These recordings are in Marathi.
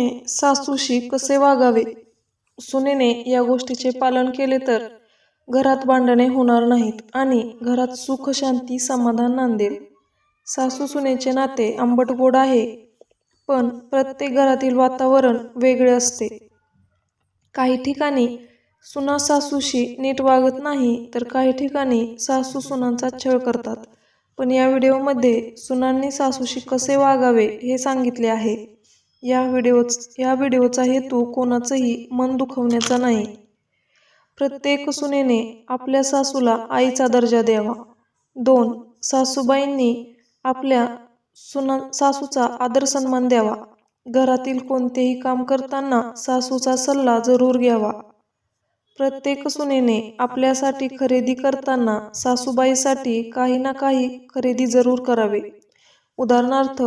सुनेने सासूशी कसे वागावे? सुनेने या गोष्टीचे पालन केले तर घरात भांडणे होणार नाहीत आणि घरात सुख शांती समाधान नांदेल. सासू सुनेचे नाते आंबट गोड आहे पण प्रत्येक घरातील वातावरण वेगळे असते. काही ठिकाणी सुना सासूशी नीट वागत नाही तर काही ठिकाणी सासू सुनांचा छळ करतात. पण या व्हिडिओमध्ये सुनांनी सासूशी कसे वागावे हे सांगितले आहे. या व्हिडिओ या व्हिडिओचा हेतू कोणाचंही मन दुखवण्याचा नाही. प्रत्येक सुनेने आपल्या सासूला आईचा दर्जा द्यावा. दोन सासूबाईंनी आपल्या सुना सासूचा आदर सन्मान द्यावा. घरातील कोणतेही काम करताना सासूचा सल्ला जरूर घ्यावा. प्रत्येक सुनेने आपल्यासाठी खरेदी करताना सासूबाईसाठी काही ना काही खरेदी जरूर करावे. उदाहरणार्थ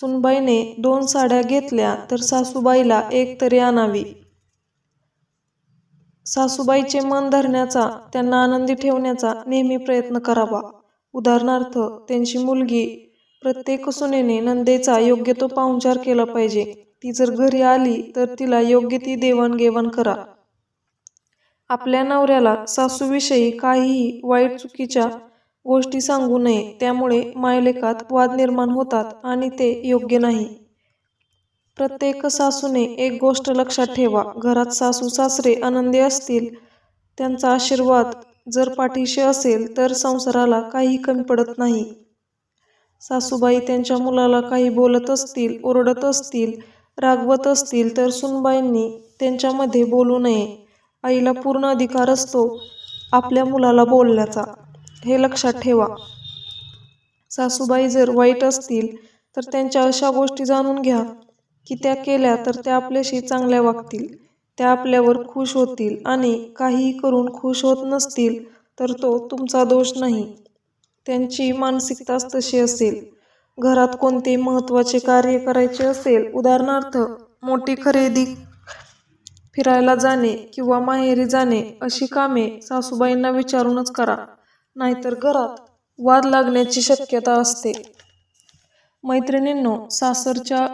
सुनबाईने दोन साड्या घेतल्या तर सासूबाईला एक तरी आणावी. सासूबाईचे मन धरण्याचा त्यांना आनंदी ठेवण्याचा नेहमी प्रयत्न करावा. उदाहरणार्थ त्यांची मुलगी प्रत्येक सुनेने नंदेचा योग्य तो पाहुणचार केला पाहिजे. ती जर घरी आली तर तिला योग्य ती देवाणघेवाण करा. आपल्या नवऱ्याला सासूविषयी काहीही वाईट चुकीच्या गोष्टी सांगू नये त्यामुळे मायलेकात वाद निर्माण होतात आणि ते योग्य नाही. प्रत्येक सासूने एक गोष्ट लक्षात ठेवा घरात सासू सासरे आनंदी असतील त्यांचा आशीर्वाद जर पाठीशी असेल तर संसाराला काही कमी पडत नाही. सासूबाई त्यांच्या मुलाला काही बोलत असतील ओरडत असतील रागवत असतील तर सुनबाईंनी त्यांच्यामध्ये बोलू नये. आईला पूर्ण अधिकार असतो आपल्या मुलाला बोलण्याचा. हे लक्षात ठेवा. सासूबाई जर वाईट असतील तर त्यांच्या अशा गोष्टी जाणून घ्या की त्या केल्या तर त्या आपल्याशी चांगल्या वागतील त्या आपल्यावर खुश होतील आणि काहीही करून खुश होत नसतील तर तो तुमचा दोष नाही. त्यांची मानसिकताच तशी असेल. घरात कोणते महत्त्वाचे कार्य करायचे असेल उदाहरणार्थ मोठी खरेदी फिरायला जाणे किंवा माहेरी जाणे अशी कामे सासूबाईंना विचारूनच करा. नाहीतर घरात वाद लागण्याची शक्यता असते. मैत्रिणींनो सासरच्या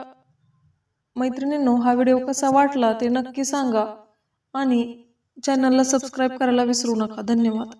मैत्रिणींनो हा व्हिडिओ कसा वाटला ते नक्की सांगा आणि चॅनलला सबस्क्राईब करायला विसरू नका. धन्यवाद.